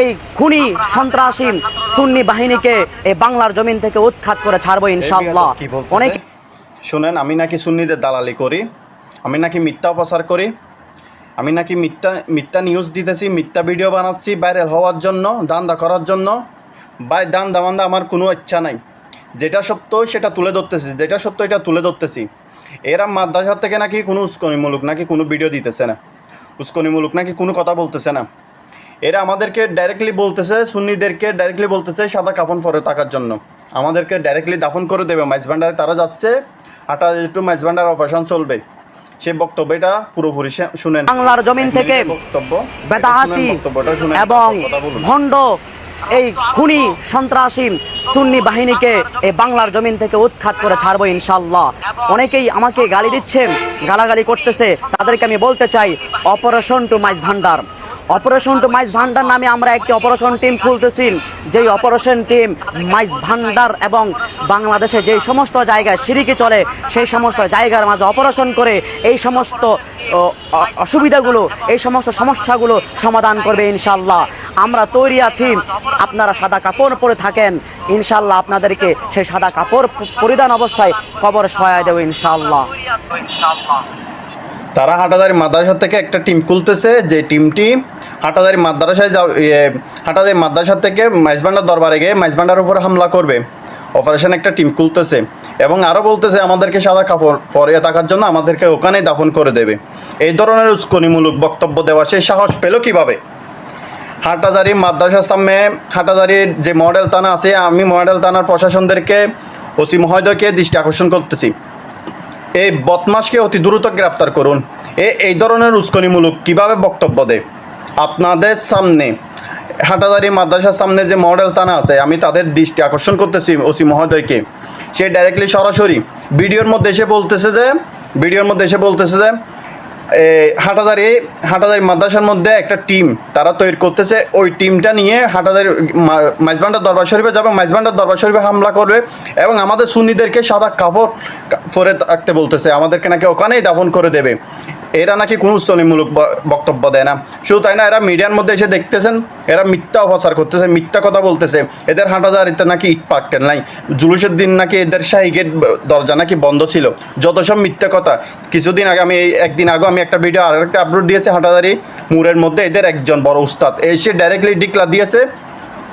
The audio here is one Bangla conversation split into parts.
এই খুনি সন্ত্রাসী সুন্নি বাহিনীকে এই বাংলার জমিন থেকে উৎখাত করে ছাড়বো ইনশাল্লাহ অনেক শুনেন আমি নাকি সুন্নিদের দালালি করি আমি নাকি মিথ্যা প্রচার করি আমি নাকি মিথ্যা মিথ্যা নিউজ দিতেছি মিথ্যা ভিডিও বানাচ্ছি ভাইরাল হওয়ার জন্য দান্দা করার জন্য। বাই দান দামান্দা আমার কোনো ইচ্ছা নাই। যেটা সত্য সেটা তুলে ধরতেছি যেটা সত্য এটা তুলে ধরতেছি। এরা মাদ্রাসা থেকে নাকি কোনো উস্কনিমূলক নাকি কোনো ভিডিও দিতেছে না। উস্কনিমূলক নাকি কোনো কথা বলতেছে না। এরা আমাদেরকে ডাইরেক্টলি বলতেছে সুন্নিদেরকে ডাইরেক্টলি বলতেছে সাদা কাফন পরে থাকার জন্য। আমাদেরকে ডাইরেক্টলি দাফন করে দেবে মাইজ ভান্ডারে। তারা যাচ্ছে আটা একটু মাইজ ভান্ডার অপারেশন চলবে। সেই বক্তব্যটা পুরোপুরি শুনেন। বাংলার জমিন থেকে বক্তব্য বেদাহাতি এবং ভণ্ড এই খুনি সন্ত্রাসী সুন্নি বাহিনীকে এই বাংলার জমিন থেকে উৎখাত করে ছাড়বো ইনশাল্লাহ অনেকেই আমাকে গালি দিচ্ছেন গালাগালি করতেছে। তাদেরকে আমি বলতে চাই অপারেশন টু মাইজ ভান্ডার। অপারেশন টু মাইজ ভান্ডার নামে আমরা একটি অপারেশন টিম খুলতেছি। যেই অপারেশন টিম মাইজ ভান্ডার এবং বাংলাদেশে যেই সমস্ত জায়গায় সিরিকি চলে, সেই সমস্ত জায়গার মাঝে অপারেশন করে এই সমস্ত অসুবিধাগুলো, এই সমস্ত সমস্যাগুলো সমাধান করবে ইনশাল্লাহ আমরা তৈরি আছি, আপনারা সাদা কাপড় পরে থাকেন ইনশাল্লাহ আপনাদেরকে সেই সাদা কাপড় পরিধান অবস্থায় কবর সহায় দেবো ইনশাল্লাহ তারা হাটাদারি মাদ্রাসা থেকে একটা টিম খুলতেছে, যে টিমটি হাটাদারি মাদ্রাসায় যাও ইয়ে, হাটাদারি মাদ্রাসা থেকে মাইজবান্ডার দরবারে গিয়ে মাইজবান্ডার উপর হামলা করবে। অপারেশন একটা টিম খুলতেছে। এবং আরও বলতেছে আমাদেরকে সাদা কাপড় পরিয়ে থাকার জন্য আমাদেরকে ওখানেই দাফন করে দেবে। এই ধরনের উস্কনিমূলক বক্তব্য দেওয়া সেই সাহস পেল কীভাবে? হাটাজারি মাদ্রাসার সামনে হাটাজারির যে মডেল থানা আছে আমি মডেল থানার প্রশাসনদেরকে ওসি মহোদয়কে দৃষ্টি আকর্ষণ করতেছি। এই বদমাসকে অতি দ্রুত গ্রেপ্তার করুন। এ এই ধরনের উস্কনিমূলক কীভাবে বক্তব্য দেয়? আপনাদের সামনে, হাটাদারি মাদ্রাসার সামনে যে মডেল থানা আছে, আমি তাদের দৃষ্টি আকর্ষণ করতেছি ওসি মহোদয়কে। সে ডাইরেক্টলি সরাসরি ভিডিওর মধ্যে এসে বলতেছে যে, ভিডিওর মধ্যে এসে বলতেছে যে হাটাদারি হাটাদারি মাদ্রাসার মধ্যে একটা টিম তারা তৈরি করতেছে। ওই টিমটা নিয়ে হাটাদারি মাইজবান্ডার দরবার শরীফে যাবে। মাইজবান্ডার দরবার শরীফে হামলা করবে এবং আমাদের সুন্নিদেরকে সাদা কাপড় পরে থাকতে বলতেছে। আমাদেরকে নাকি ওখানেই দাফন করে দেবে। এরা নাকি কোনো স্তনীমূলক ব- বক্তব্য দেয় না। শুধু তাই না, এরা মিডিয়ার মধ্যে এসে দেখতেছেন, এরা মিথ্যা অপচার করতেছে, মিথ্যা কথা বলতেছে। এদের হাঁটাজারিতে নাকি ইট পাটকেন নাই। জুলুসের দিন নাকি এদের শাহী গেট দরজা নাকি বন্ধ ছিল। যত সব মিথ্যা কথা। কিছুদিন আগে আমি এই, একদিন আগে আমি একটা ভিডিও আর একটা আপলোড দিয়েছি হাঁটাজারি মুরের মধ্যে। এদের একজন বড় উস্তাদ এসে ডাইরেক্টলি ডিক্লা দিয়েছে,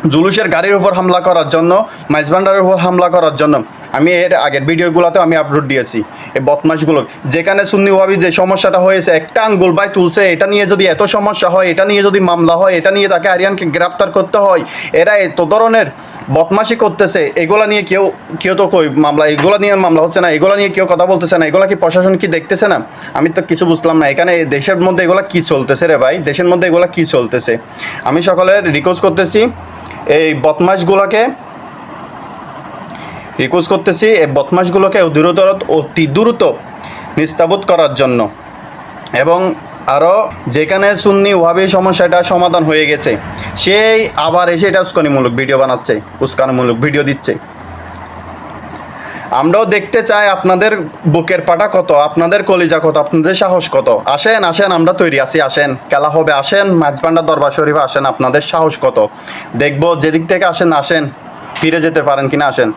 জুলুসের গাড়ির উপর হামলা করার জন্য মাইজভান্ডারের উপর হামলা করার জন্য। আমি এর আগের ভিডিওগুলোতে আমি আপলোড দিয়েছি, এই বদমাশগুলো। যেখানে সুন্নি ওয়াবি যে সমস্যাটা হয়েছে, একটা আঙ্গুল বাই তুলছে, এটা নিয়ে যদি এত সমস্যা হয়, এটা নিয়ে যদি মামলা হয়, এটা নিয়ে তাকে আরিয়ানকে গ্রেপ্তার করতে হয়, এরা এত ধরনের বদমাশি করতেছে, এগুলা নিয়ে কেউ কেউ তো কই মামলা, এগুলা নিয়ে মামলা হচ্ছে না, এগুলা নিয়ে কেউ কথা বলতেছে না, এগুলা কি প্রশাসন কি দেখতেছে না? আমি তো কিছু বুঝলাম না, এখানে দেশের মধ্যে এগুলা কি চলতেছে রে ভাই? দেশের মধ্যে এগুলা কি চলতেছে? আমি সকলের রিকোয়েস্ট করতেছি, এই বদমাশগুলোকে রিকোয়েস্ট করতেছি এই বদমাশগুলোকে দ্রুত অতি দ্রুত নিস্তাবত করার জন্য। এবং আরও যেখানে সুন্নি ওভাবেই সমস্যাটা সমাধান হয়ে গেছে, সেই আবার এসে এটা উস্কানিমূলক ভিডিও বানাচ্ছে, উস্কানিমূলক ভিডিও দিচ্ছে। আমরাও দেখতে চাই আপনাদের বুকের পাটা কত, আপনাদের কলিজা কত, আপনাদের সাহস কত। আসেন আসেন, আমরা তৈরি আছি, আসেন, খেলা হবে, আসেন মাঝবান্ডার দরবার শরীফ আসেন, আপনাদের সাহস কত। দেখব যেদিক থেকে আসেন আসেন, ফিরে যেতে পারেন কিনা, আসেন।